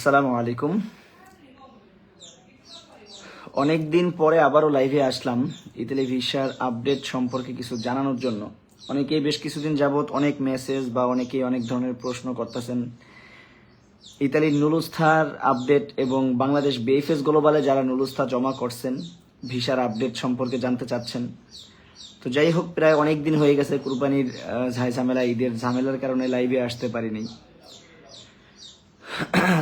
আসসালামু আলাইকুম। অনেক দিন পরে আবারও লাইভে আসলাম ইতালি ভিসার আপডেট সম্পর্কে কিছু জানানোর জন্য। অনেকেই বেশ কিছুদিন যাবত অনেক মেসেজ বা অনেকেই অনেক ধরনের প্রশ্ন করতেছেন। ইতালির নুলুস্থার আপডেট এবং বাংলাদেশ বিএফএস গ্লোবালে যারা নুলুস্থা জমা করছেন, ভিসার আপডেট সম্পর্কে জানতে চাচ্ছেন। তো যাই হোক, প্রায় অনেক দিন হয়ে গেছে কুরবানির ঝাই ঝামেলা ঈদের ঝামেলার কারণে লাইভে আসতে পারিনি।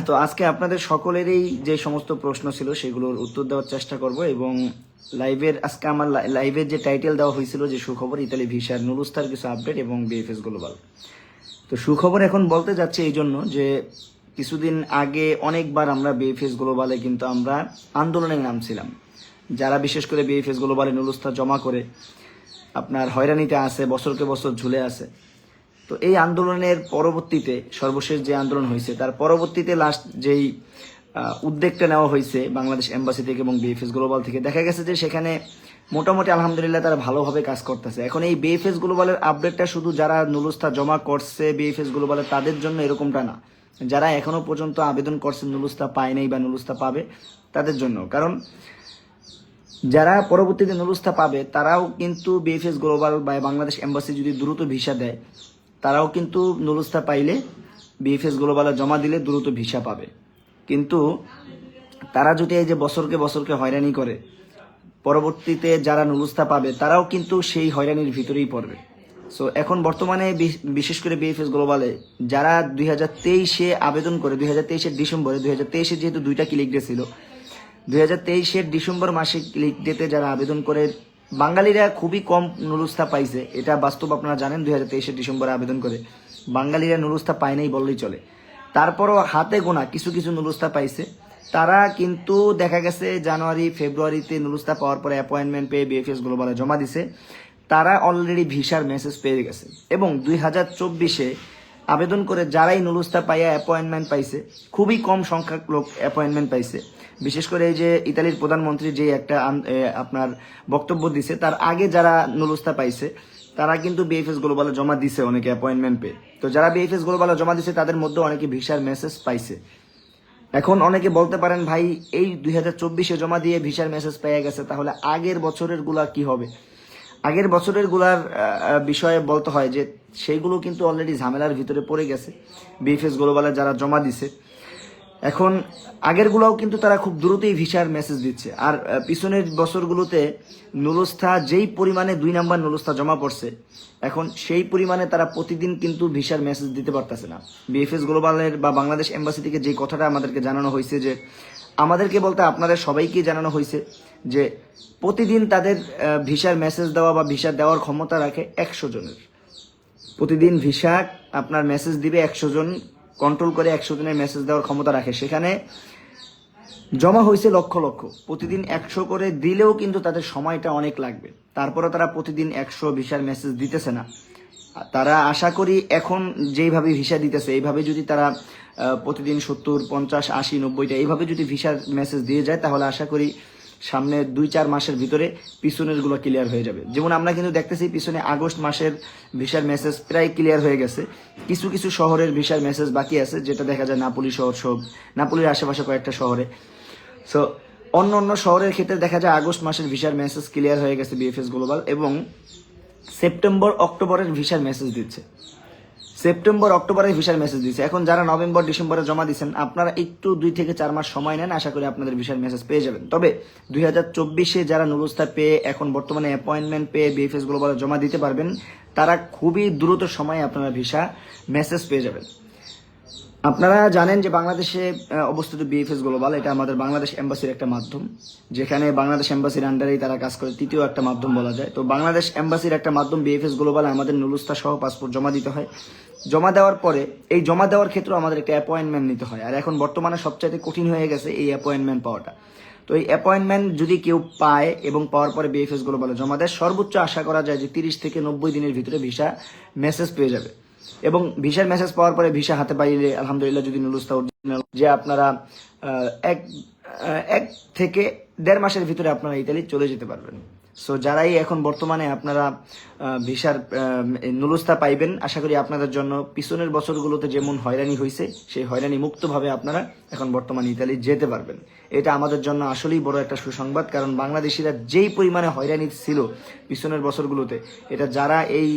তো আজকে আপনাদের সকলেরই যে সমস্ত প্রশ্ন ছিল সেগুলোর উত্তর দেওয়ার চেষ্টা করব এবং লাইভের, আজকে আমার লাই- লাইভের যে টাইটেল দেওয়া হয়েছিল যে সুখবর, ইতালি ভিসার নুরুস্তার কিছু আপডেট এবং বিএফএস গ্লোবাল তো সুখবর এখন বলতে যাচ্ছে এই জন্য যে কিছুদিন আগে অনেকবার আমরা বিএফএস গ্লোবালে কিন্তু আমরা আন্দোলনে নামছিলাম। যারা বিশেষ করে বিএফএস গ্লোবালে নুরুস্তা জমা করে আপনার হয়রানিতে আছে, বছরকে বছর ঝুলে আছে। তো এই আন্দোলনের পরবর্তীতে, সর্বশেষ যে আন্দোলন হয়েছে, তার পরবর্তীতে লাস্ট যেই উদ্যোগটা নেওয়া হয়েছে বাংলাদেশ এম্বাসি থেকে এবং বিএফএস গ্লোবাল থেকে, দেখা গেছে যে সেখানে মোটামুটি আলহামদুলিল্লাহ তারা ভালোভাবে কাজ করতেছে। এখন এই বিএফএস গ্লোবালের আপডেটটা শুধু যারা নুলুস্তা জমা করছে বিএফএস গ্লোবালের তাদের জন্য এরকমটা না। যারা এখনও পর্যন্ত আবেদন করছে নুলুস্তা পায় নাই বা নুলুস্তা পাবে, তাদের জন্য। কারণ যারা পরবর্তীতে নুরুস্তা পাবে, তারাও কিন্তু বিএফএস গ্লোবাল বা বাংলাদেশ এম্বাসি যদি দ্রুত ভিসা দেয় তারাও কিন্তু নুরুস্তা পাইলে বিএফএস গ্লোবালে জমা দিলে দ্রুত ভিসা পাবে। কিন্তু তারা যদি এই যে বছরকে বছরকে হয়রানি করে, পরবর্তীতে যারা নুরুস্তা পাবে, তারাও কিন্তু সেই হয়রানির ভিতরেই পড়বে। সো এখন বর্তমানে বিশেষ করে বিএফএস গ্লোবালে যারা দুই হাজার তেইশে আবেদন করে, দুই হাজার তেইশের ডিসেম্বরে, দুই হাজার তেইশে যেহেতু দুইটা ক্লিক ডে ছিল, দুই হাজার তেইশের ডিসেম্বর মাসে ক্লিক ডেতে যারা আবেদন করে বাঙালিরা খুবই কম নুরুস্তা পাইছে। এটা বাস্তব আপনারা জানেন, দুই হাজার তেইশের ডিসেম্বরে আবেদন করে। বাঙালিরা নুরুস্তা পায় নাই, বললেই চলে। তারপরও হাতে গোনা কিছু কিছু নুরুস্তা পাইছে। তারা কিন্তু দেখা গেছে জানুয়ারি, ফেব্রুয়ারিতে নুরুস্তা পাওয়ার পরে অ্যাপয়েন্টমেন্ট পেয়ে বিএফএস গ্লোবালে জমা দিছে। তারা অলরেডি ভিসার মেসেজ পেয়ে গেছে। এবং দুই হাজার চব্বিশে আবেদন করে যারাই নুলুস্তা পাইয়া অ্যাপয়েন্টমেন্ট পাইছে, খুবই কম সংখ্যক লোক অ্যাপয়েন্টমেন্ট পাইছে। বিশেষ করে এই যে ইতালির প্রধানমন্ত্রী যে একটা আপনার বক্তব্য দিছে, তার আগে যারা নুলুস্তা পাইছে, তারা কিন্তু বিএফএস গ্লোবালে জমা দিছে অনেকে অ্যাপয়েন্টমেন্ট পেয়ে। তো যারা বিএফএস গ্লোবালে জমা দিছে, তাদের মধ্যে অনেকে ভিসার মেসেজ পাইছে। এখন অনেকে বলতে পারেন, ভাই, এই দুই হাজার চব্বিশে জমা দিয়ে ভিসার মেসেজ পেয়ে গেছে, তাহলে আগের বছরেরগুলা কি হবে? আগের বছরেরগুলার বিষয়ে বলতে হয় যে, সেইগুলো কিন্তু অলরেডি ঝামেলার ভিতরে পড়ে গেছে। বিএফএস গ্লোবালে যারা জমা দিছে এখন আগের গুলাও কিন্তু তারা খুব দ্রুতই ভিসার মেসেজ দিচ্ছে। আর পিছনের বছরগুলোতে নুলস্থা যেই পরিমাণে দুই নাম্বার নুলস্থা জমা পড়ছে, এখন সেই পরিমাণে তারা প্রতিদিন কিন্তু ভিসার মেসেজ দিতে পারতেছে না। বিএফএস গ্লোবালের বা বাংলাদেশ এম্বাসি থেকে যে কথাটা আমাদেরকে জানানো হয়েছে যে, আমাদেরকে বলতে আপনাদের সবাইকে জানানো হয়েছে যে, প্রতিদিন তাদের ভিসার মেসেজ দেওয়া বা ভিসা দেওয়ার ক্ষমতা রাখে একশো জনের। প্রতিদিন ভিসা আপনার মেসেজ দিবে একশো জন কন্ট্রোল করে একশো দিনের মেসেজ দেওয়ার ক্ষমতা রাখে। সেখানে জমা হয়েছে লক্ষ লক্ষ। প্রতিদিন একশো করে দিলেও কিন্তু তাদের সময়টা অনেক লাগবে। তারপরে তারা প্রতিদিন একশো ভিসার মেসেজ দিতেছে না। তারা আশা করি এখন যেইভাবে ভিসা দিতেছে, এইভাবে যদি তারা প্রতিদিন সত্তর, পঞ্চাশ, আশি, নব্বইটা, এইভাবে যদি ভিসার মেসেজ দিয়ে যায়, তাহলে আশা করি সামনে দুই চার মাসের ভিতরে পিছনেরগুলো ক্লিয়ার হয়ে যাবে। যেমন আমরা কিন্তু দেখতেছি পিছনে আগস্ট মাসের ভিসার মেসেজ প্রায় ক্লিয়ার হয়ে গেছে। কিছু কিছু শহরের ভিসার মেসেজ বাকি আছে, যেটা দেখা যায় নাপুলি শহর সব, নাপুলির আশেপাশে কয়েকটা শহরে। সো অন্য অন্য শহরের ক্ষেত্রে দেখা যায় আগস্ট মাসের ভিসার মেসেজ ক্লিয়ার হয়ে গেছে বিএফএস গ্লোবাল এবং সেপ্টেম্বর অক্টোবরের ভিসার মেসেজ দিচ্ছে। সেপ্টেম্বর, অক্টোবরে ভিসার মেসেজ দিয়েছে এখন যারা নভেম্বর, ডিসেম্বরে জমা দিয়েছেন আপনারা একটু দুই থেকে চার মাস সময় নেন, আশা করি আপনাদের ভিসার মেসেজ পেয়ে যাবেন। তবে দুই হাজার চব্বিশে যারা নুরুস্তা পেয়ে এখন বর্তমানে অ্যাপয়েন্টমেন্ট পেয়ে বিএফএস গ্লোবালে জমা দিতে পারবেন, তারা খুবই দ্রুত সময়ে আপনারা ভিসা মেসেজ পেয়ে যাবেন। আপনারা জানেন যে বাংলাদেশে অবস্থিত বিএফএস গ্লোবাল এটা আমাদের বাংলাদেশ এম্বাসির একটা মাধ্যম, যেখানে বাংলাদেশ এম্বাসির আন্ডারেই তারা কাজ করে, তৃতীয় একটা মাধ্যম বলা যায়। তো বাংলাদেশ এম্বাসির একটা মাধ্যম বিএফএস গ্লোবাল আমাদের নুলুস্তা সহ পাসপোর্ট জমা দিতে হয়। জমা দেওয়ার পরে, এই জমা দেওয়ার ক্ষেত্রে আমাদের একটা অ্যাপয়েন্টমেন্ট নিতে হয়। আর এখন বর্তমানে সবচাইতে কঠিন হয়ে গেছে এই অ্যাপয়েন্টমেন্ট পাওয়াটা। তো এই অ্যাপয়েন্টমেন্ট যদি কেউ পায় এবং পাওয়ার পরে বিএফএস গ্লোবালে জমা দেয়, সর্বোচ্চ আশা করা যায় যে তিরিশ থেকে নব্বই দিনের ভিতরে ভিসা মেসেজ পেয়ে যাবে। এবং ভিসার মেসেজ পাওয়ার পরে ভিসা হাতে পাইলে আলহামদুলিল্লাহ যদি অরিজিনাল যে আপনারা এক এক থেকে দেড় মাসের ভিতরে আপনারা ইতালি চলে যেতে পারবেন। সো যারাই এখন বর্তমানে আপনারা ভিসার নুলুস্তা পাইবেন, আশা করি আপনাদের জন্য পিছনের বছরগুলোতে যেমন হয়রানি হয়েছে সেই হয়রানি মুক্তভাবে আপনারা এখন বর্তমানে ইতালি যেতে পারবেন। এটা আমাদের জন্য আসলেই বড় একটা সুসংবাদ, কারণ বাংলাদেশিরা যেই পরিমাণে হয়রানি ছিল পিছনের বছরগুলোতে, এটা যারা এই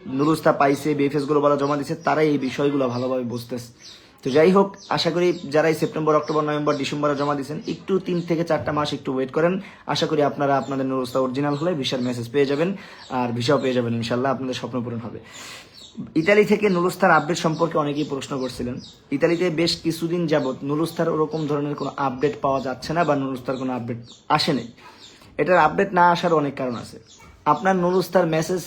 আহ, নুলুস্তা পাইছে বিএফএসগুলো বলা জমা দিচ্ছে তারাই এই বিষয়গুলো ভালোভাবে বুঝতেছে। তো যাই হোক আশা করি যারা এই সেপ্টেম্বর অক্টোবর নভেম্বর ডিসেম্বরে জমা দিয়েছেন একটু তিন থেকে চারটা মাস একটু ওয়েট করেন। আশা করি আপনারা আপনাদের নুরুস্তা অরিজিনাল হলে ভিসার মেসেজ পেয়ে যাবেন আর ভিসাও পেয়ে যাবেন ইনশাল্লাহ আপনাদের স্বপ্ন পূরণ হবে। ইতালি থেকে নুলুস্তার আপডেট সম্পর্কে অনেকেই প্রশ্ন করছিলেন। ইতালিতে বেশ কিছুদিন যাবৎ নুলুস্তার ওরকম ধরনের কোনো আপডেট পাওয়া যাচ্ছে না বা নুলুস্তার কোনো আপডেট আসেনি। এটার আপডেট না আসার অনেক কারণ আছে। আপনার নুলুস্তার মেসেজ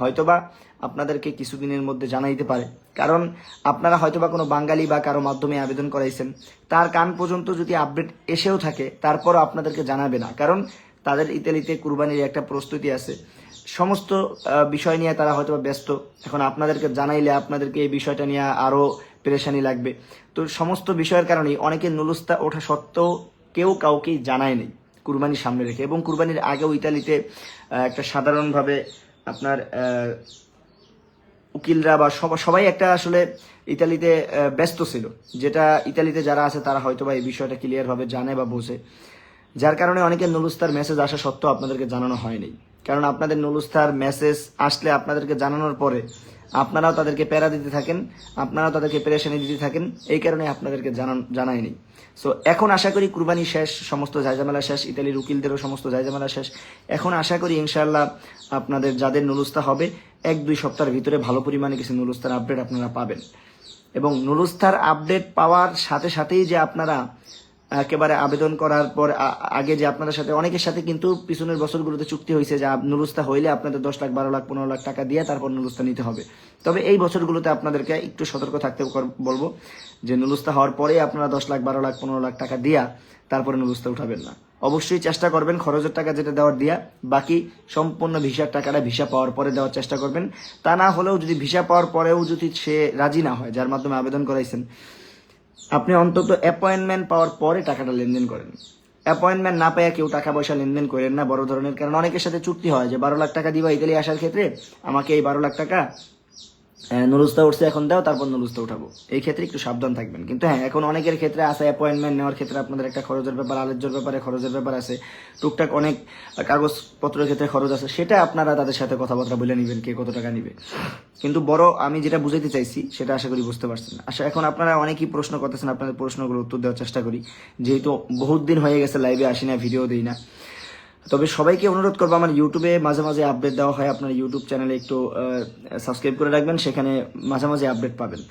হয়তোবা আপনাদেরকে কিছুদিনের মধ্যে জানাইতে পারে। কারণ আপনারা হয়তোবা কোনো বাঙালি বা কারও মাধ্যমে আবেদন করাইছেন। তার কান পর্যন্ত যদি আপডেট এসেও থাকে, তারপরও আপনাদেরকে জানাবে না। কারণ তাদের ইতালিতে কুরবানির একটা প্রস্তুতি আছে। সমস্ত বিষয় নিয়ে তারা হয়তো ব্যস্ত। এখন আপনাদেরকে জানাইলে আপনাদেরকে এই বিষয়টা নিয়ে আরও পেরেশানি লাগবে। তো সমস্ত বিষয়ের কারণেই অনেকে নুলুস্তা ওঠা সত্ত্বেও কেউ কাউকেই জানায়নি কুরবানির সামনে রেখে। এবং কুরবানির আগেও ইতালিতে একটা সাধারণভাবে আপনার উকিলরা বা সব- সবাই একটা আসলে ইতালিতে ব্যস্ত ছিল। যেটা ইতালিতে যারা আছে, তারা হয়তো বা এই বিষয়টা ক্লিয়ারভাবে জানে বা বোঝে। যার কারণে অনেকের নুলুস্তার মেসেজ আসা সত্ত্বেও আপনাদেরকে জানানো হয়নি। কারণ আপনাদের নুলুস্তার মেসেজ আসলে আপনাদেরকে জানানোর পরে আপনারাও তাদেরকে প্যারা দিতে থাকেন, আপনারাও তাদেরকে পেরেশানি দিতে থাকেন, এই কারণে আপনাদেরকে জানায়নি সো এখন আশা করি কুরবানি শেষ, সমস্ত জায়জামেলা শেষ ইতালির উকিলদেরও সমস্ত জায়জামেলা শেষ। এখন আশা করি ইনশাআল্লাহ আপনাদের যাদের নুলুস্তা হবে, এক দুই সপ্তাহের ভিতরে ভালো পরিমাণে কিছু নুলুস্তার আপডেট আপনারা পাবেন। এবং নুলুস্তার আপডেট পাওয়ার সাথে সাথেই যে আপনারা একেবারে আবেদন করার পর আগে যে আপনাদের সাথে, অনেকের সাথে কিন্তু পিছনের বছরগুলোতে চুক্তি হয়েছে যে নুলুস্তা হইলে আপনাদের দশ লাখ, বারো লাখ, পনেরো লাখ টাকা দিয়ে তারপর নুলুস্তা নিতে হবে। তবে এই বছরগুলোতে আপনাদেরকে একটু সতর্ক থাকতে বলব যে নুলুস্তা হওয়ার পরে আপনারা দশ লাখ, বারো লাখ, পনেরো লাখ টাকা দিয়া তারপরে নুলুস্তা উঠাবেন না। অবশ্যই চেষ্টা করবেন খরচের টাকা যেটা দেওয়ার দিয়া, বাকি সম্পূর্ণ ভিসার টাকাটা ভিসা পাওয়ার পরে দেওয়ার চেষ্টা করবেন। তা না হলেও যদি ভিসা পাওয়ার পরেও যদি সে রাজি না হয়, যার মাধ্যমে আবেদন করাইছেন আপনি অন্তত অ্যাপয়েন্টমেন্ট পাওয়ার পরে টাকাটা লেনদেন করেন। অ্যাপয়েন্টমেন্ট না পেয়ে কেউ টাকা পয়সা লেনদেন করেন না, বড় ধরনের। কারণ অনেকের সাথে চুক্তি হয় যে বারো লাখ টাকা দিবা ইতালি আসার ক্ষেত্রে, আমাকে এই বারো লাখ টাকা নুরুস্তা উঠছে এখন, দাও, তারপর নুরুস্তা উঠাবো। এই ক্ষেত্রে একটু সাবধান থাকবেন। কিন্তু হ্যাঁ এখন অনেকের ক্ষেত্রে আছে অ্যাপয়েন্টমেন্ট নেওয়ার ক্ষেত্রে আপনাদের একটা খরচের ব্যাপার আলোচ্যর ব্যাপারে খরচের ব্যাপার আছে। টুকটাক অনেক কাগজপত্রের ক্ষেত্রে খরচ আছে। সেটা আপনারা তাদের সাথে কথাবার্তা বলে নেবেন, কে কত টাকা নেবে। কিন্তু বড়, আমি যেটা বুঝাইতে চাইছি, সেটা আশা করি বুঝতে পারছেন। আশা এখন আপনারা অনেকেই প্রশ্ন করতেছেন, আপনাদের প্রশ্নগুলো উত্তর দেওয়ার চেষ্টা করি। যেহেতু বহুত দিন হয়ে গেছে লাইভে আসি না ভিডিও দিই না। তবে সবাইকে অনুরোধ করব, আমার ইউটিউবে মাঝে মাঝে আপডেট দেওয়া হয়, আপনার ইউটিউব চ্যানেলে একটু সাবস্ক্রাইব করে রাখবেন, সেখানে মাঝে মাঝে আপডেট পাবেন।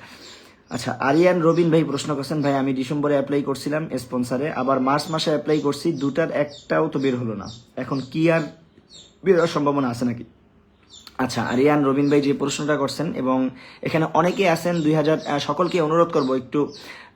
আচ্ছা আরিয়ান, রবিন ভাই প্রশ্ন করছেন, ভাই, আমি ডিসেম্বরে অ্যাপ্লাই করছিলাম স্পন্সারে আবার মার্চ মাসে অ্যাপ্লাই করছি, দুটার একটাও তো বের হলো না। এখন কি আর বের হওয়ার সম্ভাবনা আছে নাকি? আচ্ছা আরিয়ান, রবিন ভাই যে প্রশ্নটা করছেন, এবং এখানে অনেকে আছেন, দুই হাজার সকলকে অনুরোধ করব একটু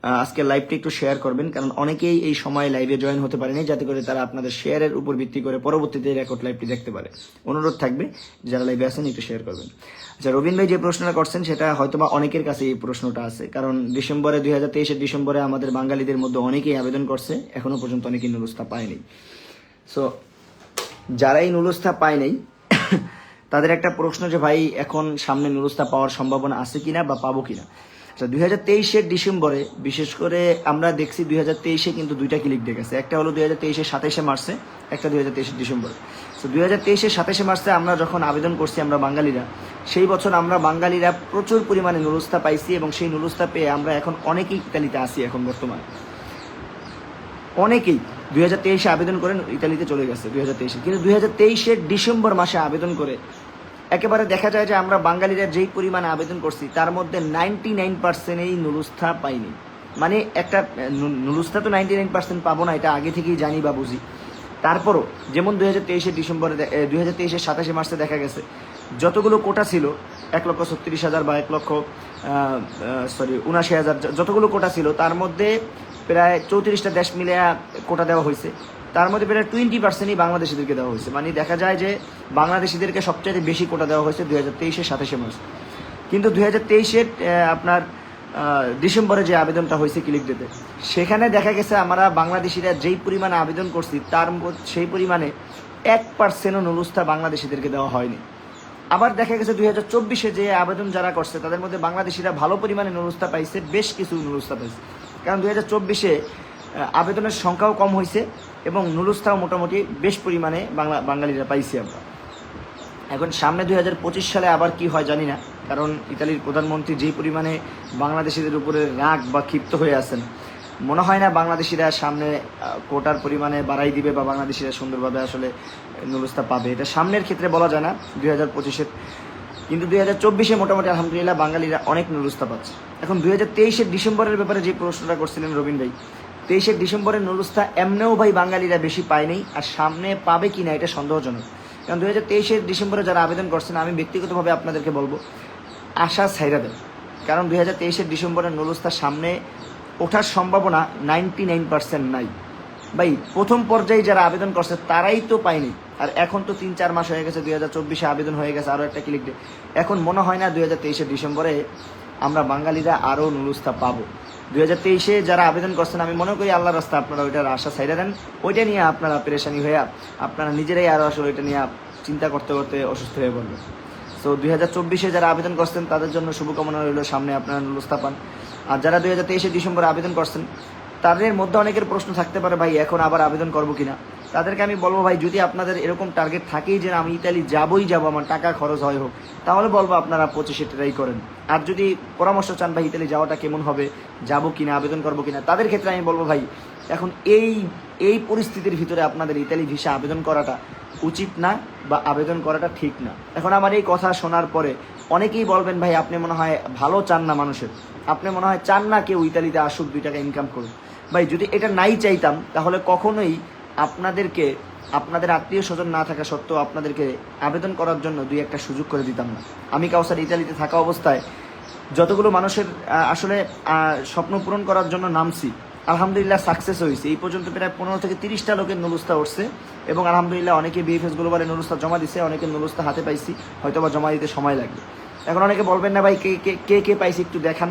আজকে লাইভটা একটু শেয়ার করবেন, কারণ অনেকেই এই সময় লাইভে জয়েন হতে পারেনি, যাতে করে তারা আপনাদের শেয়ারের উপর ভিত্তি করে পরবর্তীতে রেকর্ড লাইভটি দেখতে পারে। অনুরোধ থাকবে, যারা লাইভে আছেন, একটু শেয়ার করবেন। আচ্ছা রবিন ভাই যে প্রশ্নটা করছেন, সেটা হয়তোবা অনেকের কাছে এই প্রশ্নটা আছে, কারণ ডিসেম্বরে, দুই হাজার তেইশের ডিসেম্বরে আমাদের বাঙালিদের মধ্যে অনেকেই আবেদন করছে, এখনও পর্যন্ত অনেকেই নুরুস্তা পায়নি। সো যারা এই নুরুস্তা পায় নাই, তাদের একটা প্রশ্ন যে, ভাই, এখন সামনে নুরুস্তা পাওয়ার সম্ভাবনা আছে কিনা বা পাবো কিনা? আচ্ছা দুই হাজার তেইশের ডিসেম্বরে, বিশেষ করে আমরা দেখছি দুই হাজার তেইশে কিন্তু দুইটা ক্লিক দেখেছে একটা হলো দুই হাজার তেইশের সাতাইশে মার্চে, একটা দুই হাজার তেইশের ডিসেম্বরে। তো দুই হাজার তেইশের সাতাইশে মার্চে আমরা যখন আবেদন করছি আমরা বাঙালিরা, সেই বছর আমরা বাঙালিরা প্রচুর পরিমাণে নুরুস্তা পাইছি এবং সেই নুরুস্তা পেয়ে আমরা এখন অনেকেই ইতালিতে আসি এখন বর্তমানে। অনেকেই দুই হাজার তেইশে আবেদন করেন ইতালিতে চলে গেছে, দুই হাজার তেইশে। কিন্তু দুই হাজার তেইশের ডিসেম্বর মাসে আবেদন করে একেবারে দেখা যায় যে আমরা বাঙালিরা যেই পরিমাণে আবেদন করছি, তার মধ্যে নাইনটি নাইন পার্সেন্টেই নুলুস্থা পাইনি। মানে একটা নুলুস্থা তো নাইনটি নাইন পার্সেন্ট পাবো না, এটা আগে থেকেই জানি বা বুঝি। তারপরও যেমন দুই হাজার তেইশে ডিসেম্বরে দুই হাজার তেইশের সাতাশে মার্চে দেখা গেছে, যতগুলো কোটা ছিল, এক লক্ষ ছত্রিশ হাজার বা এক লক্ষ সরি উনাশি হাজার, যতগুলো কোটা ছিল, তার মধ্যে প্রায় চৌত্রিশটা দেশ মিলে কোটা দেওয়া হয়েছে। তার মধ্যে প্রায় টোয়েন্টি পার্সেন্টই বাংলাদেশিদেরকে দেওয়া হয়েছে। মানে দেখা যায় যে বাংলাদেশিদেরকে সবচেয়ে বেশি কোটা দেওয়া হয়েছে দুই হাজার তেইশে সাতাশে মার্চ। কিন্তু দুই হাজার তেইশের আপনার ডিসেম্বরে যে আবেদনটা হয়েছে ক্লিক ডেতে সেখানে দেখা গেছে আমরা বাংলাদেশিরা যেই পরিমাণে আবেদন করছি, তার সেই পরিমাণে এক পার্সেন্টও নুলুস্তা বাংলাদেশিদেরকে দেওয়া হয়নি। আবার দেখা গেছে দুই হাজার চব্বিশে যে আবেদন যারা করছে, তাদের মধ্যে বাংলাদেশিরা ভালো পরিমাণে নুলুস্তা পাইছে, বেশ কিছু নুলুস্তা পাইছে। কারণ দুই হাজার চব্বিশে আবেদনের সংখ্যাও কম হয়েছে এবং নুলুস্তাও মোটামুটি বেশ পরিমাণে বাংলা বাঙালিরা পাইছি আমরা। এখন সামনে দুই সালে আবার কি হয় জানি না, কারণ ইতালির প্রধানমন্ত্রী যেই পরিমাণে বাংলাদেশিদের উপরে রাগ বা ক্ষিপ্ত হয়ে আছেন, মনে হয় না বাংলাদেশিরা সামনে কোটার পরিমাণে বাড়াই দিবে বা বাংলাদেশিরা সুন্দরভাবে আসলে নুরুস্তা পাবে। এটা সামনের ক্ষেত্রে বলা যায় না, দুই হাজার পঁচিশের। কিন্তু দুই হাজার চব্বিশে মোটামুটি আলহামদুলিল্লাহ বাঙালিরা অনেক নুরুস্তা পাচ্ছে। এখন দুই হাজার তেইশের ডিসেম্বরের ব্যাপারে যে প্রশ্নটা করছিলেন রবিন ভাই তেইশের ডিসেম্বরের নুরুস্তা, এমনিও ভাই বাঙালিরা বেশি পায়নি আর সামনে পাবে কি না এটা সন্দেহজনক। কারণ দু হাজার তেইশের ডিসেম্বরে যারা আবেদন করছেন, আমি ব্যক্তিগতভাবে আপনাদেরকে বলব, আশা ছাইরা দেন। কারণ দুই হাজার তেইশের ডিসেম্বরের নুরুস্তার সামনে ওঠার সম্ভাবনা নাইনটি নাইন পার্সেন্ট নাই। ভাই, প্রথম পর্যায়ে যারা আবেদন করছে, তারাই তো পায়নি। আর এখন তো তিন চার মাস হয়ে গেছে দুই হাজার চব্বিশে আবেদন হয়ে গেছে আরও একটা ক্লিক এখন মনে হয় না দুই হাজার তেইশের ডিসেম্বরে আমরা বাঙালিরা আরও নুরুস্তা পাবো। দুই হাজার তেইশে যারা আবেদন করছেন, আমি মনে করি আল্লাহর রাস্তা আপনারা ওইটার আশা সাইডে দেন। ওইটা নিয়ে আপনারা পেরেশানি হয়ে আপনারা নিজেরাই আরও আসলে ওইটা নিয়ে চিন্তা করতে করতে অসুস্থ হয়ে পড়বেন। সো দুই হাজার চব্বিশে যারা আবেদন করছেন, তাদের জন্য শুভকামনা রইল, সামনে আপনারা নুরুস্তা পান আর যারা দুই হাজার তেইশে ডিসেম্বরে আবেদন করছেন, তাদের মধ্যে অনেকের প্রশ্ন থাকতে পারে, ভাই, এখন আবার আবেদন করব কিনা? তাদেরকে আমি বলব ভাই, যদি আপনাদের এরকম টার্গেট থাকেই যে আমি ইতালি যাবই যাব, আমার টাকা খরচ হয় হোক, তাহলে বলব আপনারা পঁচিশে ট্রাই করেন। আর যদি পরামর্শ চান ভাই, ইতালি যাওয়াটা কেমন হবে, যাব কিনা, আবেদন করব কিনা, তাদের ক্ষেত্রে আমি বলব ভাই, এখন এই এই পরিস্থিতির ভিতরে আপনাদের ইতালি ভিসা আবেদন করাটা উচিত না বা আবেদন করাটা ঠিক না। এখন আমার এই কথা শোনার পরে অনেকেই বলবেন ভাই, আপনি মনে হয় ভালো চান না মানুষের। আপনি মনে হয় চান না কেউ ইতালিতে আসুক, দুই টাকা ইনকাম করুক। ভাই, যদি এটা নাই চাইতাম, তাহলে কখনোই আপনাদেরকে, আপনাদের আত্মীয় স্বজন না থাকা সত্ত্বেও আপনাদেরকে আবেদন করার জন্য দুই একটা সুযোগ করে দিতাম না। আমি কাউসার ইতালিতে থাকা অবস্থায় যতগুলো মানুষের আসলে স্বপ্ন পূরণ করার জন্য নামছি, আলহামদুলিল্লাহ সাকসেস হয়েছে। এই পর্যন্ত প্রায় পনেরো থেকে তিরিশটা লোকের নুরুস্তা উঠছে এবং আলহামদুলিল্লাহ অনেকে বিএফএস গ্লোবালে নুরুস্তা জমা দিছে, অনেকে নুরুস্তা হাতে পাইছি হয়তো বা জমা দিতে সময় লাগবে। এখন অনেকে বলবেন না, ভাই, কে কে কে কে পাইছি একটু দেখান।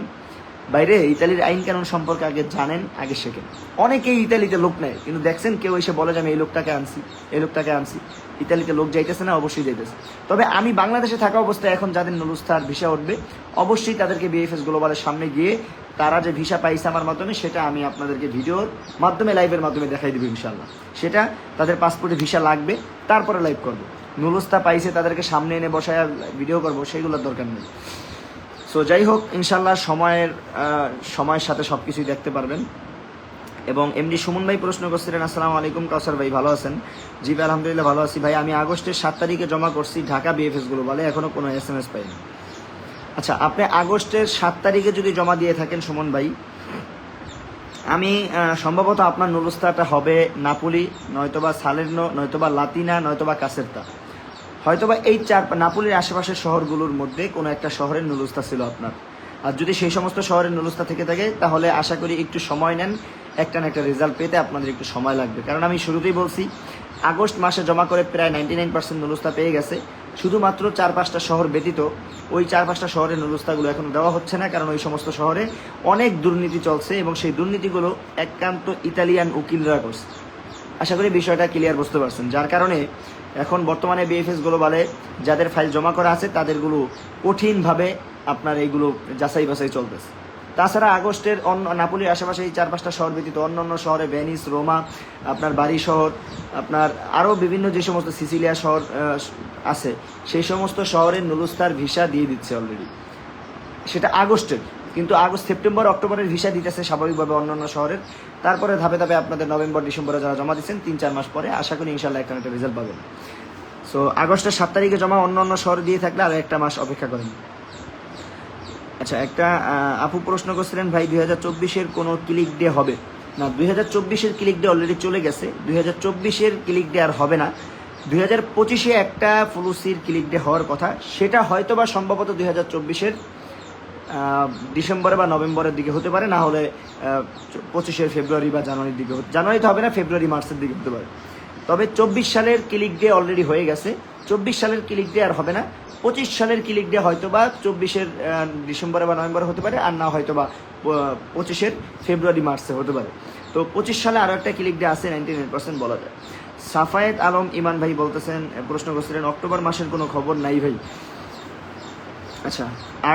বাইরে ইতালির আইন কানুন সম্পর্কে আগে জানেন, আগে শেখেন। অনেকেই ইতালিতে লোক নেয়, কিন্তু দেখছেন কেউ এসে বলে যে আমি এই লোকটাকে আনছি, এই লোকটাকে আনছি। ইতালিতে লোক যাইতেছে না, অবশ্যই যাইতেছে। তবে আমি বাংলাদেশে থাকা অবস্থায় এখন যাদের নুরুস্তার ভিসা উঠবে, অবশ্যই তাদেরকে বিএফএস গ্লোবালের সামনে গিয়ে তারা যে ভিসা পাইছে আমার মাধ্যমে, সেটা আমি আপনাদেরকে ভিডিওর মাধ্যমে, লাইভের মাধ্যমে দেখাই দেবো ইনশাল্লাহ সেটা তাদের পাসপোর্টে ভিসা লাগবে, তারপরে লাইভ করব। নুরুস্তা পাইছে তাদেরকে সামনে এনে বসায় ভিডিও করব সেইগুলোর দরকার নেই। সো যাই হোক ইনশাল্লাহ সময়ের সময়ের সাথে সব কিছুই দেখতে পারবেন। এবং এমডি সুমন ভাই প্রশ্ন করছিলেন, আসসালামু আলাইকুম, কাউসার ভাই, ভালো আছেন? জি ভাই, আলহামদুলিল্লাহ, ভালো আছি। ভাই, আমি আগস্টের সাত তারিখে জমা করছি, ঢাকা বিএফএসগুলো বলে এখনও কোনো এস এম এস পাইনি। আচ্ছা আপনি আগস্টের সাত তারিখে যদি জমা দিয়ে থাকেন, সুমন ভাই, আমি সম্ভবত আপনার নুরুস্তাটা হবে নাপুলি, নয়তোবা সালের্নো, নয়তোবা লাতিনা, নয়তোবা কাসেরতা। হয়তোবা এই চার নাপুলির আশেপাশের শহরগুলোর মধ্যে কোনো একটা শহরের নুলুস্তা ছিল আপনার। আর যদি সেই সমস্ত শহরের নুলুস্তা থেকে থাকে, তাহলে আশা করি একটু সময় নেন, একটা না একটা রেজাল্ট পেতে আপনাদের একটু সময় লাগবে। কারণ আমি শুরুতেই বলছি, আগস্ট মাসে জমা করে প্রায় নাইনটি নাইন পার্সেন্ট নুরুস্তা পেয়ে গেছে। শুধুমাত্র চার পাঁচটা শহর ব্যতীত ওই চার পাঁচটা শহরের নুলুস্তাগুলো এখন দেওয়া হচ্ছে না, কারণ ওই সমস্ত শহরে অনেক দুর্নীতি চলছে এবং সেই দুর্নীতিগুলো একান্ত ইতালিয়ান উকিলরা করছে। আশা করি বিষয়টা ক্লিয়ার বুঝতে পারছেন। যার কারণে এখন বর্তমানে বিএফএস গ্লোবালে যাদের ফাইল জমা করা আছে, তাদেরগুলো কঠিনভাবে আপনার এইগুলো যাচাই বাছাই চলতেছে। তাছাড়া আগস্টের অন্য নাপুলির আশেপাশে এই চার পাঁচটা শহর ব্যতীত অন্য অন্য শহরে ভেনিস, রোমা, আপনার বাড়ি শহর, আপনার আরও বিভিন্ন যে সমস্ত সিসিলিয়া শহর আছে, সেই সমস্ত শহরের নুলুস্তার ভিসা দিয়ে দিচ্ছে অলরেডি সেটা আগস্টের। কিন্তু আগস্ট, সেপ্টেম্বর, অক্টোবরের ভিসা দিতেছে স্বাভাবিকভাবে অন্যান্য শহরের। তারপরে ধাপে ধাপে আপনাদের নভেম্বর, ডিসেম্বরে যারা জমা দিচ্ছেন, তিন চার মাস পরে আশা করি ইনশাল্লাহ একটা একটা রেজাল্ট পাবেন। সো আগস্টের সাত তারিখে জমা অন্য অন্য শহরে দিয়ে থাকলে আর একটা মাস অপেক্ষা করেন। আচ্ছা একটা আপু প্রশ্ন করছিলেন, ভাই, দুই হাজার চব্বিশের কোনো ক্লিক ডে হবে? না, দুই হাজার চব্বিশের ক্লিক ডে অলরেডি চলে গেছে। দুই হাজার চব্বিশের ক্লিক ডে আর হবে না। দুই হাজার পঁচিশে একটা ফুলুসির ক্লিক ডে হওয়ার কথা। সেটা হয়তো বা সম্ভবত দুই হাজার চব্বিশের ডিসেম্বরে বা নভেম্বরের দিকে হতে পারে, না হলে পঁচিশের ফেব্রুয়ারি বা জানুয়ারির দিকে জানুয়ারিতে হবে না, ফেব্রুয়ারি, মার্চের দিকে হতে পারে। তবে চব্বিশ সালের ক্লিক ডে অলরেডি হয়ে গেছে। চব্বিশ সালের ক্লিক ডে আর হবে না। পঁচিশ সালের ক্লিক ডে হয়তো বা চব্বিশের ডিসেম্বরে বা নভেম্বরে হতে পারে, আর না হয়তো বা পঁচিশের ফেব্রুয়ারি, মার্চে হতে পারে। তো পঁচিশ সালে আরও একটা ক্লিক ডে আছে, নাইনটি নাইন পার্সেন্ট বলা যায়। সাফায়েত আলম ইমান ভাই বলতেছেন, প্রশ্ন করছিলেন, অক্টোবর মাসের কোনো খবর নাই ভাই। আচ্ছা।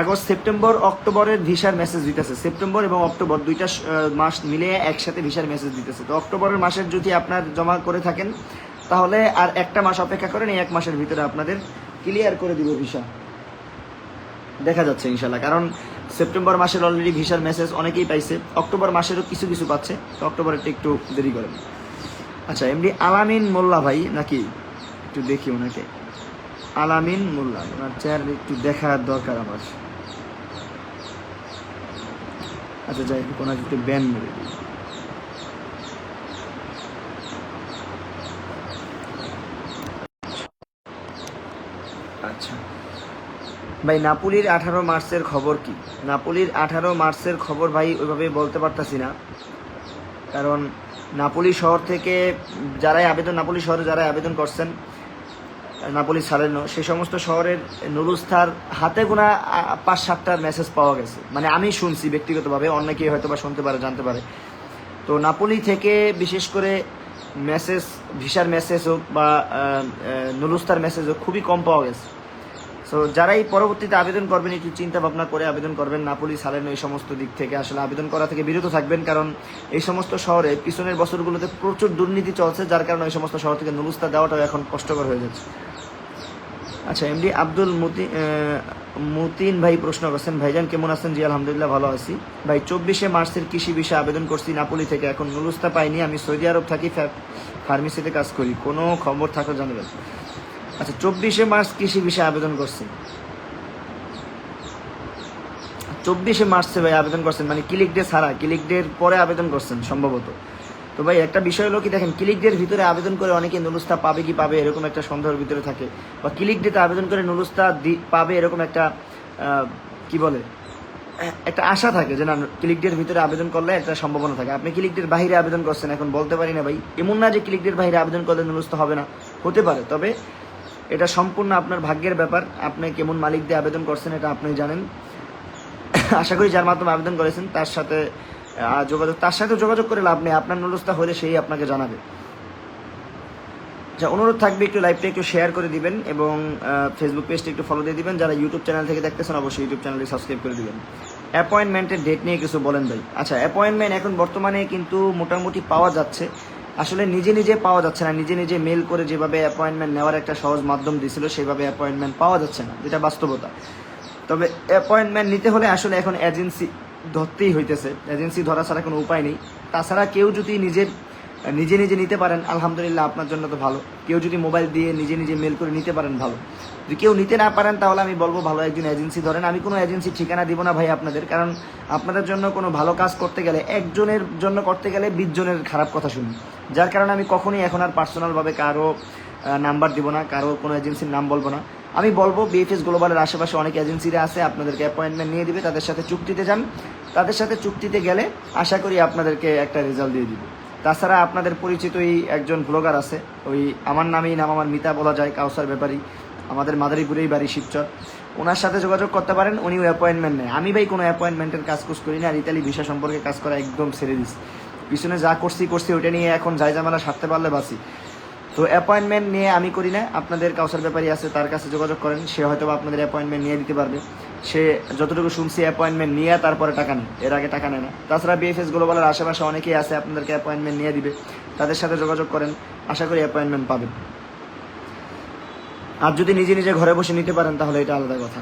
আগস্ট, সেপ্টেম্বর, অক্টোবরের ভিসার মেসেজ দিতেছে। সেপ্টেম্বর এবং অক্টোবর দুইটা মাস মিলিয়ে একসাথে ভিসার মেসেজ দিতেছে। তো অক্টোবরের মাসের যদি আপনার জমা করে থাকেন, তাহলে আর একটা মাস অপেক্ষা করেন, এই এক মাসের ভিতরে আপনাদের ক্লিয়ার করে দিব ভিসা। দেখা যাচ্ছে ইনশাল্লাহ কারণ সেপ্টেম্বর মাসের অলরেডি ভিসার মেসেজ অনেকেই পাইছে। অক্টোবর মাসেরও কিছু কিছু পাচ্ছে। তো অক্টোবরেরটা একটু দেরি করেন। আচ্ছা এমনি আলামিন মোল্লা ভাই, নাকি? একটু দেখি ওনাকে। আলামিন মোল্লা, ওনার চেহারা একটু দেখার দরকার আমার। আচ্ছা যাই হোক, ওনাকে একটু ব্যান মেরে দিই। আচ্ছা। ভাই, নাপুলির আঠারো মার্চের খবর কি? নাপুলির আঠারো মার্চের খবর ভাই ওইভাবে বলতে পারতাছি না। কারণ, নাপোলি শহর থেকে যারাই আবেদন, নাপোলি শহরে যারাই আবেদন করছেন নাপোলি সালেনো সেই সমস্ত শহরের নুরুস্থার হাতে গোনা পাঁচ সাতটার মেসেজ পাওয়া গেছে। মানে আমি শুনছি ব্যক্তিগতভাবে অনেকে হয়তো বা শুনতে পারে, জানতে পারে। তো নাপোলি থেকে বিশেষ করে মেসেজ ভিসার মেসেজ হোক বা নুরুস্তার মেসেজ হোক খুবই কম পাওয়া গেছে। সো যারাই পরবর্তীতে আবেদন করবেন, একটু চিন্তা ভাবনা করে আবেদন করবেন। নাপোলি সালেনো এই সমস্ত দিক থেকে। আসলে আবেদন করা থেকে বিরত থাকবেন, কারণ এই সমস্ত শহরে পিছনের বছরগুলোতে প্রচুর দুর্নীতি চলছে, যার কারণে এই সমস্ত শহর থেকে নুরুস্তা দেওয়াটাও এখন কষ্টকর হয়ে যাচ্ছে। আচ্ছা এমডি আব্দুল মুতি মুতিন ভাই প্রশ্ন করছেন, ভাইজান, কেমন আছেন? জি, আলহামদুলিল্লাহ, ভালো আছি। ভাই, চব্বিশে মার্চের কৃষি বিষয়ে আবেদন করছি, নাপোলি থেকে। এখন নুরুস্তা পাইনি, আমি সৌদি আরব থাকি ফার্মেসিতে কাজ করি। কোনো খবর থাকলে জানাবেন। আচ্ছা চব্বিশে মার্চ কৃষি বিষয়ে আবেদন করছেন। চব্বিশে মার্চে ভাই আবেদন করছেন মানে ক্লিক ডে ছাড়া ক্লিক ডের পরে আবেদন করছেন সম্ভবত। তো ভাই, একটা বিষয় হলো কি, দেখেন ক্লিক ডের ভিতরে আবেদন করে অনেকে নুরুস্তা পাবে কি পাবে এরকম একটা সন্দেহের ভিতরে থাকে, বা ক্লিক ডেতে আবেদন করে নুরুস্তা দি- পাবে এরকম একটা কি বলে, একটা আশা থাকে যে না ক্লিক ডের ভিতরে আবেদন করলে একটা সম্ভাবনা থাকে। আপনি ক্লিক ডের বাইরে আবেদন করছেন, এখন বলতে পারি না ভাই, এমন না যে ক্লিক ডের বাইরে আবেদন করলে নুরুস্তা হবে না, হতে পারে। তবে এটা সম্পূর্ণ আপনার ভাগ্যের ব্যাপার। আপনি কেমন মালিক দিয়ে আবেদন করছেন এটা আপনি জানেন। আশা করি যার মাধ্যমে আবেদন করেছেন, তার সাথে যোগাযোগ তার সাথে যোগাযোগ করে লাভ নেই। আপনার নুরুস্তা হলে সেই আপনাকে জানাবে। যা অনুরোধ থাকবে, একটু লাইভটা একটু শেয়ার করে দিবেন এবং ফেসবুক পেজটা একটু ফলো দিয়ে দিবেন। যারা ইউটিউব চ্যানেল থেকে দেখতেছেন, অবশ্যই ইউটিউব চ্যানেলটি সাবস্ক্রাইব করে দিবেন। অ্যাপয়েন্টমেন্টের ডেট নিয়ে কিছু বলেন ভাই। আচ্ছা অ্যাপয়েন্টমেন্ট এখন বর্তমানে কিন্তু মোটামুটি পাওয়া যাচ্ছে। আসলে নিজে নিজে পাওয়া যাচ্ছে না। নিজে নিজে মেল করে যেভাবে অ্যাপয়েন্টমেন্ট নেওয়ার একটা সহজ মাধ্যম দিয়েছিল সেভাবে অ্যাপয়েন্টমেন্ট পাওয়া যাচ্ছে না। যেটা বাস্তবতা। তবে অ্যাপয়েন্টমেন্ট নিতে হলে আসলে এখন এজেন্সি ধরতেই হইতেছে। এজেন্সি ধরা ছাড়া কোনো উপায় নেই। তাছাড়া কেউ যদি নিজের নিজে নিজে নিতে পারেন, আলহামদুলিল্লাহ আপনার জন্য তো ভালো। কেউ যদি মোবাইল দিয়ে নিজে নিজে মেল করে নিতে পারেন, ভালো। যদি কেউ নিতে না পারেন, তাহলে আমি বলব ভালো একজন এজেন্সি ধরেন। আমি কোনো এজেন্সি ঠিকানা দিব না ভাই আপনাদের, কারণ আপনাদের জন্য কোনো ভালো কাজ করতে গেলে, একজনের জন্য করতে গেলে বিশ জনের খারাপ কথা শুনি যার কারণে আমি কখনোই এখন আর পার্সোনালভাবে কারও নাম্বার দিব না, কারও কোনো এজেন্সির নাম বলব না। আমি বলব বিএফএস গ্লোবালের আশেপাশে অনেক এজেন্সিরা আছে, আপনাদেরকে অ্যাপয়েন্টমেন্ট নিয়ে দিবে, তাদের সাথে চুক্তিতে যান। তাদের সাথে চুক্তিতে গেলে আশা করি আপনাদেরকে একটা রেজাল্ট দিয়ে দিবে। তাছাড়া আপনাদের পরিচিত পরিচিতই একজন ব্লগার আছে, ওই আমার নামেই নাম আমার মিতা বলা যায়, কাউসার ব্যাপারী, আমাদের মাদারীপুরেই বাড়ি শিবচর। ওনার সাথে যোগাযোগ করতে পারেন, উনিও অ্যাপয়েন্টমেন্ট নেয়। আমি ভাই কোনো অ্যাপয়েন্টমেন্টের কাজ কুজ করি না, আর ইতালি ভিসা সম্পর্কে কাজ করা একদম ছেড়ে দিস পিছনে যা করছি করছি, ওইটা নিয়ে এখন যাই জামালা সারতে পারলে বাসি তো অ্যাপয়েন্টমেন্ট নিয়ে আমি করি না, আপনাদের কাউসার ব্যাপারী আছে, তার কাছে যোগাযোগ করেন, সে হয়তো আপনাদের অ্যাপয়েন্টমেন্ট নিয়ে দিতে পারবে। সে যতটুকু শুনছি অ্যাপয়েন্টমেন্ট নিয়ে তারপরে টাকা নেয়, এর আগে টাকা নেয় না। তাছাড়া বিএফএস গ্লোবালের আশেপাশে অনেকেই আছে, আপনাদেরকে অ্যাপয়েন্টমেন্ট নিয়ে দিবে। তাদের সাথে যোগাযোগ করেন, আশা করি অ্যাপয়েন্টমেন্ট পাবেন। আর যদি নিজে নিজে ঘরে বসে নিতে পারেন, তাহলে এটা আলাদা কথা।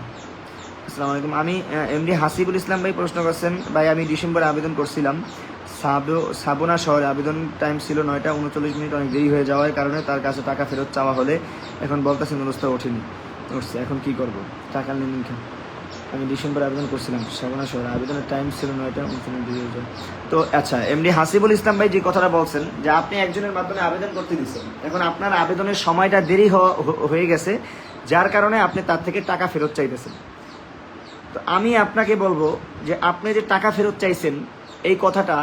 আসসালামু আলাইকুম। আমি এমডি হাসিবুল ইসলাম ভাই প্রশ্ন করছেন, ভাই আমি ডিসেম্বরে আবেদন করছিলাম। সাবো, সাবোনা শহরে আবেদন টাইম ছিল নয়টা, উনচল্লিশ মিনিট অনেক দেরি হয়ে যাওয়ার কারণে তার কাছে টাকা ফেরত চাওয়া হলে এখন বলতেছে নুরস্তা ওঠেনি উঠছে এখন কি করব? টাকা নেন কেন? আমি ডিসেম্বরে আবেদন করছিলাম সাবোনা শহরে আবেদনের টাইম ছিল নয়টা দেরি হয়ে যাওয়া তো আচ্ছা এমনি হাসিবুল ইসলাম ভাই যে কথাটা বলছেন, যে আপনি একজনের মাধ্যমে আবেদন করতে দিচ্ছেন এখন আপনার আবেদনের সময়টা দেরি হয়ে গেছে, যার কারণে আপনি তার থেকে টাকা ফেরত চাইতেছেন। তো আমি আপনাকে বলব যে আপনি যে টাকা ফেরত চাইছেন, এই কথাটা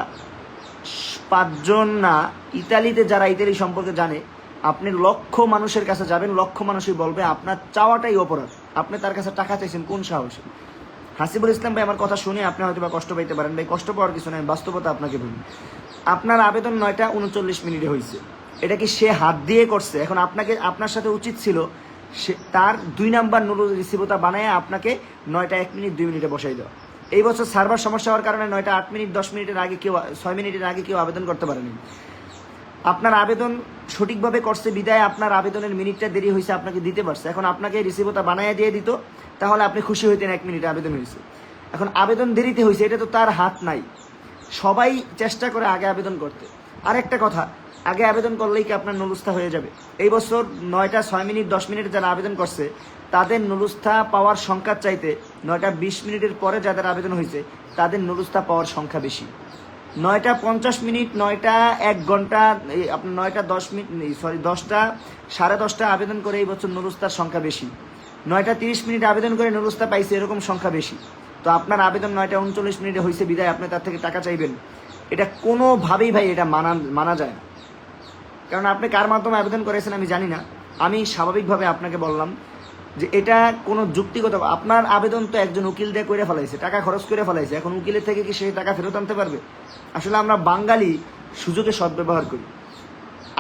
পাঁচজন না, ইতালিতে যারা ইতালি সম্পর্কে জানে, আপনি লক্ষ মানুষের কাছে যাবেন, লক্ষ মানুষই বলবে, আপনার চাওয়াটাই অপরাধ। আপনি তার কাছে টাকা চাইছেন, কোন সাহসে? হাসিবুল ইসলাম ভাই আমার কথা শুনে আপনি হয়তো বা কষ্ট পাইতে পারেন ভাই, কষ্ট পাওয়ার কিছু নাই, বাস্তবতা আপনাকে বলি। আপনার আবেদন নয়টা উনচল্লিশ মিনিটে হয়েছে এটা কি সে হাত দিয়ে করছে? এখন আপনাকে, আপনার সাথে উচিত ছিল সে তার দুই নাম্বার নুডল রিসিভোটা বানায় আপনাকে নয়টা এক মিনিট, দুই মিনিটে বসাই দেওয়া। এই বছর সার্ভার সমস্যা হওয়ার কারণে নয়টা আট মিনিট, দশ মিনিটের আগে কেউ, ছয় মিনিটের আগে কেউ আবেদন করতে পারেনি। আপনার আবেদন সঠিকভাবে করছে, বিদায় আপনার আবেদনের মিনিটটা দেরি হয়েছে, আপনাকে দিতে পারছে। এখন আপনাকে রিসিভোটা বানায় দিয়ে দিত, তাহলে আপনি খুশি হইতেন এক মিনিটে আবেদন হয়েছে। এখন আবেদন দেরিতে হয়েছে, এটা তো তার হাত নাই। সবাই চেষ্টা করে আগে আবেদন করতে। আরেকটা কথা, আগে আবেদন করলেই কি আপনার নুলুস্থা হয়ে যাবে? এই বছর নয়টা ছয় মিনিট, দশ মিনিট যারা আবেদন করছে, তাদের নুলুস্থা পাওয়ার সংখ্যার চাইতে নয়টা বিশ মিনিটের পরে যাদের আবেদন হয়েছে, তাদের নুলুস্থা পাওয়ার সংখ্যা বেশি। নয়টা পঞ্চাশ মিনিট, নয়টা এক ঘণ্টা আপনার নয়টা দশ মিনিট সরি দশটা, সাড়ে দশটা আবেদন করে এই বছর নুরুস্তার সংখ্যা বেশি। নয়টা তিরিশ মিনিট আবেদন করে নুরুস্তা পাইছে এরকম সংখ্যা বেশি। তো আপনার আবেদন নয়টা উনচল্লিশ মিনিটে হয়েছে বিদায়, আপনি তার থেকে টাকা চাইবেন। এটা কোনোভাবেই ভাই এটা মানা মানা যায় না। কারণ আপনি কার মাধ্যমে আবেদন করেছেন আমি জানি না। আমি স্বাভাবিকভাবে আপনাকে বললাম যে এটা কোনো যুক্তিগত, আপনার আবেদন তো একজন উকিল দিয়ে করে ফেলাইছে, টাকা খরচ করে ফেলাইছে, এখন উকিলের থেকে কি সেই টাকা ফেরত আনতে পারবে? আসলে আমরা বাঙালি সুযোগে সদ্ব্যবহার করি।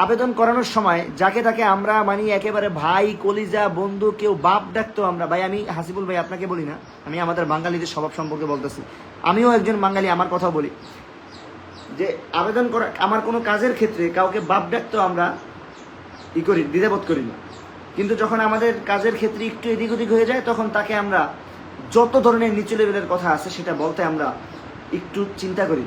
আবেদন করানোর সময় যাকে তাকে আমরা মানি একেবারে ভাই, কলিজা, বন্ধু, কেউ বাপ ডাকতো আমরা, ভাই আমি হাসিবুল ভাই আপনাকে বলি না, আমি আমাদের বাঙালিদের স্বভাব সম্পর্কে বলতেছি, আমিও একজন বাঙালি, আমার কথা বলি। যে আবেদন করা, আমার কোনো কাজের ক্ষেত্রে কাউকে বাপ ডাকতো আমরা ই করি, দ্বিধাবোধ করি না। কিন্তু যখন আমাদের কাজের ক্ষেত্রে একটু এদিক ওদিক হয়ে যায় তখন তাকে আমরা যত ধরনের নিচু লেভেলের কথা আছে সেটা বলতে আমরা একটু চিন্তা করি।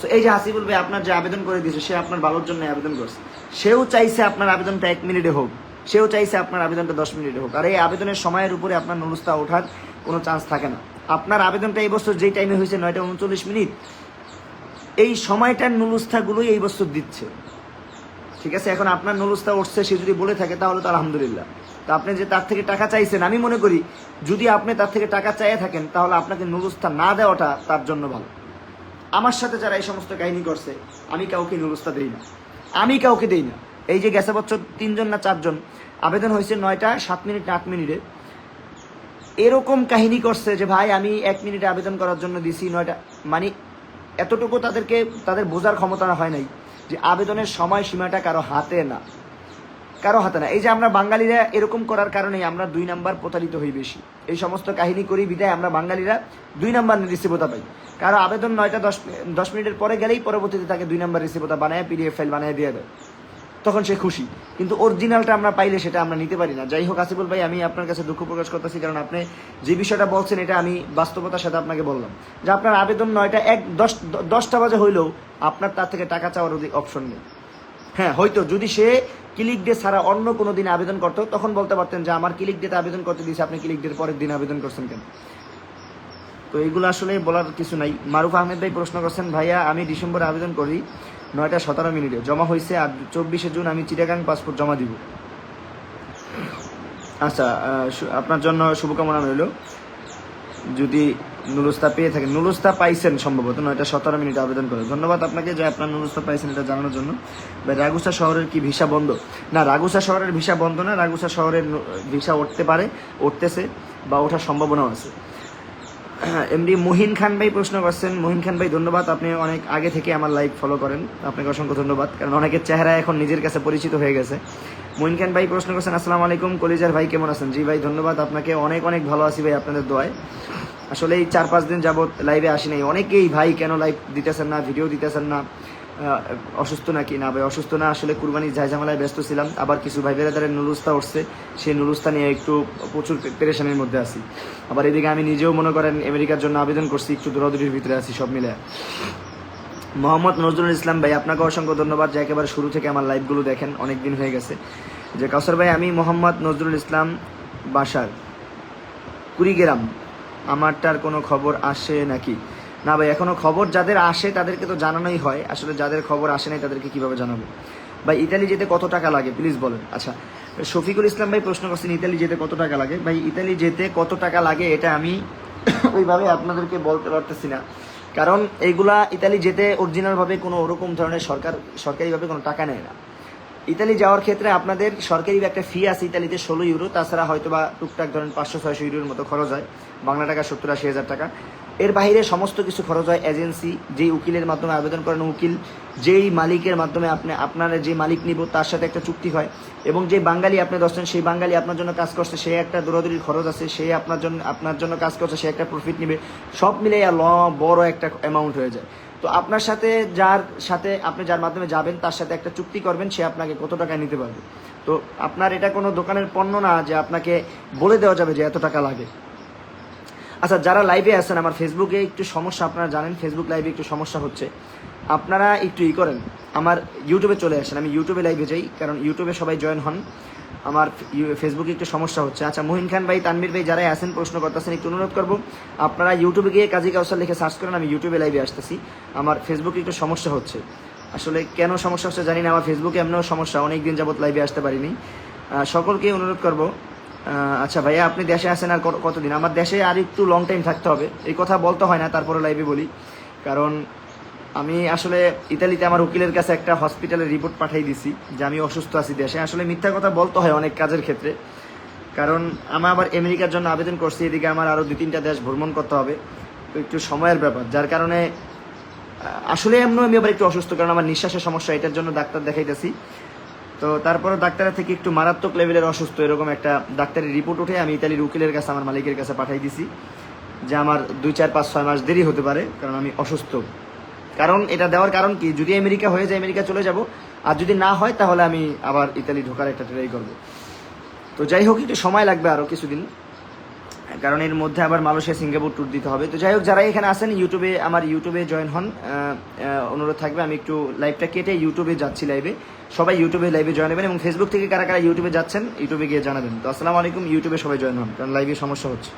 So, এই যে হাসিবুল ভাই আপনার যে আবেদন করে দিয়েছে সে আপনার ভালোর জন্য আবেদন করছে। সেও চাইছে আপনার আবেদনটা এক মিনিটে হোক। সেও চাইছে আপনার আবেদনটা দশ মিনিটে হোক। আর এই আবেদনের সময়ের উপরে আপনার নুরুস্তা ওঠার কোনো চান্স থাকে না। আপনার আবেদনটা এই বছর যেই টাইমে হয়েছে নয়টা উনচল্লিশ মিনিট এই সময়টার নুলুস্থাগুলোই এই বছর দিচ্ছে। ঠিক আছে, এখন আপনার নুলুস্তা উঠছে, সে যদি বলে থাকে তাহলে তো আলহামদুলিল্লাহ। তো আপনি যে তার থেকে টাকা চাইছেন, আমি মনে করি যদি আপনি তার থেকে টাকা চাইয়ে থাকেন, তাহলে আপনাকে নুলুস্তা না দেওয়াটা তার জন্য ভালো। আমার সাথে যারা এই সমস্ত কাহিনী করছে, আমি কাউকে নুলুস্তা দেই না। আমি কাউকে দেই না। এই যে গেছে বছর তিনজন না চারজন, আবেদন হয়েছে নয়টা, সাত মিনিট আট মিনিটে। এরকম কাহিনী করছে যে, ভাই, আমি এক মিনিটে আবেদন করার জন্য দিছি, নয়টা মানে এতটুকু তাদেরকে, তাদের বোঝার ক্ষমতা হয় নাই। যে আবেদনের সময় সীমাটা কারও হাতে না। কারও হাতে না। এই যে আমরা বাঙালিরা এরকম করার কারণেই আমরা দুই নাম্বার প্রতারিত হই বেশি। এই সমস্ত কাহিনী করি, বিদায় আমরা বাঙালিরা দুই নাম্বার রিসিভতা পাই। কারও আবেদন নয়টা দশ দশ মিনিটের পরে গেলেই পরবর্তীতে তাকে দুই নাম্বার রিসিভতা বানায়, পিডিএফ ফাইল বানায় দিয়ে দেয়। তখন সে খুশি। কিন্তু অরিজিনালটা আমরা পাইলে সেটা আমরা নিতে পারি না। যাই হোক, আসিফুল ভাই, আমি আপনার কাছে দুঃখ প্রকাশ করতেছি কারণ আপনি যে বিষয়টা বলছেন, এটা আমি বাস্তবতার সাথে আপনাকে বললাম। যে আপনার আবেদন নয়টা এক, দশ, দশটা বাজে হইলেও আপনার তার থেকে টাকা চাওয়ার অপশন নেই। হ্যাঁ হয়তো যদি সে ক্লিক ডে ছাড়া অন্য কোনো দিন আবেদন করতো, তখন বলতে পারতেন যে আমার ক্লিক ডেতে আবেদন করতে দিয়েছে, আপনি ক্লিক ডের পরের দিন আবেদন করছেন কেন? তো এইগুলো আসলে বলার কিছু নাই। মারুফ আহমেদ ভাই প্রশ্ন করছেন, ভাইয়া, আমি ডিসেম্বরে আবেদন করি নয়টা সতেরো মিনিটে। জমা হয়েছে আর চব্বিশে জুন আমি চিটাগাং পাসপোর্ট জমা দিব। আচ্ছা আপনার জন্য শুভকামনা রইল। যদি নুরুস্তা পেয়ে থাকেন নুরুস্তা পাইছেন সম্ভবত, নয়টা সতেরো মিনিট আবেদন করে। ধন্যবাদ আপনাকে যে আপনার নুরুস্তা পাইছেন এটা জানানোর জন্য। রাগুসা শহরের কি ভিসা বন্ধ? না, রাগুসা শহরের ভিসা বন্ধ না, রাগুসা শহরের ভিসা উঠতে পারে, উঠতেছে বা ওঠার সম্ভাবনাও আছে। এমডি মোহিন খান ভাই প্রশ্ন করছেন। মোহিন খান ভাই, ধন্যবাদ। আপনি অনেক আগে থেকে আমার লাইভ ফলো করেন। আপনাকে অসংখ্য ধন্যবাদ। কারণ অনেকের চেহারা এখন নিজের কাছে পরিচিত হয়ে গেছে। মোহিন খান ভাই প্রশ্ন করছেন, আসসালাম আলাইকুম, কলিজার ভাই কেমন আছেন? জি ভাই, ধন্যবাদ। আপনাকে অনেক অনেক ভালো আছি ভাই আপনাদের দোয়ায়। আসলে এই চার পাঁচ দিন যাবৎ লাইভে আসি নাই অনেকেই ভাই, কেন লাইভ দিতেছেন না? ভিডিও দিতেছেন না? অসুস্থ নাকি? না ভাই, অসুস্থ না, আসলে কুরবানির ঝামেলায় ব্যস্ত ছিলাম। আবার কিছু ভাই বেড়াদারের নুরুস্তা উঠছে। সেই নুরুস্তা নিয়ে একটু প্রচুর পেরেশানির মধ্যে আছি। আবার এদিকে আমি নিজেও মনে করেন আমেরিকার জন্য আবেদন করছি, একটু দৌড়াদৌড়ির ভিতরে আছি সব মিলে। মোহাম্মদ নজরুল ইসলাম ভাই, আপনাকে অসংখ্য ধন্যবাদ যে একেবারে শুরু থেকে আমার লাইভগুলো দেখেন, অনেক দিন হয়ে গেছে। যে কাউসার ভাই, আমি মোহাম্মদ নজরুল ইসলাম বাসার, কুড়িগ্রাম। আমারটার কোনো খবর আসে নাকি? না ভাই, এখনও খবর যাদের আসে তাদেরকে তো জানানোই হয়। আসলে যাদের খবর আসে নাই তাদেরকে কীভাবে জানাব? ভাই, ইতালি যেতে কত টাকা লাগে? প্লিজ বলেন। আচ্ছা শফিকুল ইসলাম ভাই প্রশ্ন করছেন, ইতালি যেতে কত টাকা লাগে? ভাই, ইতালি যেতে কত টাকা লাগে এটা আমি ওইভাবে আপনাদেরকে বলতে পারতেছি না। কারণ এইগুলা ইতালি যেতে অরিজিনালভাবে কোনো ওরকম ধরনের সরকার, সরকারিভাবে কোনো টাকা নেয় না। ইতালি যাওয়ার ক্ষেত্রে আপনাদের সরকারি একটা ফি আছে ইতালিতে ষোলো ইউরো তাছাড়া হয়তো বা টুকটাক ধরেন পাঁচশো, ছয়শো ইউরোর মতো খরচ হয়। বাংলা টাকা সত্তর আশি হাজার টাকা। এর বাইরে সমস্ত কিছু খরচ হয় এজেন্সি, যেই উকিলের মাধ্যমে আবেদন করেন উকিল, যেই মালিকের মাধ্যমে আপনি, আপনার যে মালিক নিব, তার সাথে একটা চুক্তি হয়। এবং যে বাঙালি আপনি দশজন সেই বাঙালি আপনার জন্য কাজ করছে, সে একটা দৌড়াদৌড়ির খরচ আছে, সে আপনার জন্য আপনার জন্য কাজ করছে, সে একটা প্রফিট নেবে। সব মিলে ল বড় একটা অ্যামাউন্ট হয়ে যায়। তো আপনার সাথে যার সাথে আপনি যার মাধ্যমে যাবেন, তার সাথে একটা চুক্তি করবেন, সে আপনাকে কত টাকা নিতে পারবে? তো আপনার এটা কোনো দোকানের পণ্য না যে আপনাকে বলে দেওয়া যাবে যে এত টাকা লাগে। আচ্ছা যারা লাইভে আছেন আমার ফেসবুকে একটু সমস্যা, আপনারা জানেন ফেসবুক লাইভে একটু সমস্যা হচ্ছে। আপনারা একটু ই করেন, আমার ইউটিউবে চলে আসেন। আমি ইউটিউবে লাইভে যাই, কারণ ইউটিউবে সবাই জয়েন হন। আমার ফেসবুকে একটু সমস্যা হচ্ছে। আচ্ছা মোহিন খান ভাই তানবির ভাই যারাই আছেন, প্রশ্ন করতেছেন, একটু অনুরোধ করব। আপনারা ইউটিউবে গিয়ে কাজী কাউসার লিখে সার্চ করেন, আমি ইউটিউবে লাইভে আসতেছি। আমার ফেসবুকে একটু সমস্যা হচ্ছে। আসলে কেন সমস্যা হচ্ছে জানি না, আমার ফেসবুকে এমনও সমস্যা অনেক দিন যাবত লাইভে আসতে পারিনি। সকলকে অনুরোধ করব আচ্ছা ভাইয়া, আপনি দেশে আসেন আর কতদিন? আমার দেশে আর একটু লং টাইম থাকতে হবে। এই কথা বলতে হয় না, তারপরে লাইভে বলি। কারণ আমি আসলে ইতালিতে আমার উকিলের কাছে একটা হসপিটালের রিপোর্ট পাঠিয়ে দিছি যে আমি অসুস্থ আছি দেশে। আসলে মিথ্যা কথা বলতে হয় অনেক কাজের ক্ষেত্রে। কারণ আমার আবার আমেরিকার জন্য আবেদন করছি, এদিকে আমার আরও দু তিনটা দেশ ভ্রমণ করতে হবে। তো একটু সময়ের ব্যাপার, যার কারণে আসলে এমন আমি আবার একটু অসুস্থ, কারণ আমার নিঃশ্বাসের সমস্যা, এটার জন্য ডাক্তার দেখাইতেছি। তো তারপর ডাক্তারের থেকে একটু মারাত্মক লেভেলের অসুস্থ, এরকম একটা ডাক্তারের রিপোর্ট উঠে আমি ইতালির উকিলের কাছে, আমার মালিকের কাছে পাঠাই দিছি যে আমার দুই, চার, পাঁচ, ছয় মাস দেরি হতে পারে, কারণ আমি অসুস্থ। কারণ এটা দেওয়ার কারণ কি? যদি আমেরিকা হয়ে যায়, আমেরিকা চলে যাব, আর যদি না হয়, তাহলে আমি আবার ইতালি ঢোকার একটা ট্রাই করব। তো যাই হোক, একটু সময় লাগবে আরও কিছুদিন। কারণ এর মধ্যে আবার মালয়েশিয়া সিঙ্গাপুর ট্যুর দিতে হবে। তো যাই হোক, যারা এখানে আসেন ইউটিউবে আমার ইউটিউবে জয়েন হন। অনুরোধ থাকবে, আমি একটু লাইভটা কেটে ইউটিউবে যাচ্ছি লাইভে সবাই ইউটিউবে লাইভে জয়েন হবেন এবং ফেসবুক থেকে কারা কারা ইউটিউবে যাচ্ছেন ইউটিউবে গিয়ে জানাবেন। তো আসসালামু আলাইকুম ইউটিউবে সবাই জয়েন হন, কারণ লাইভে সমস্যা হচ্ছে।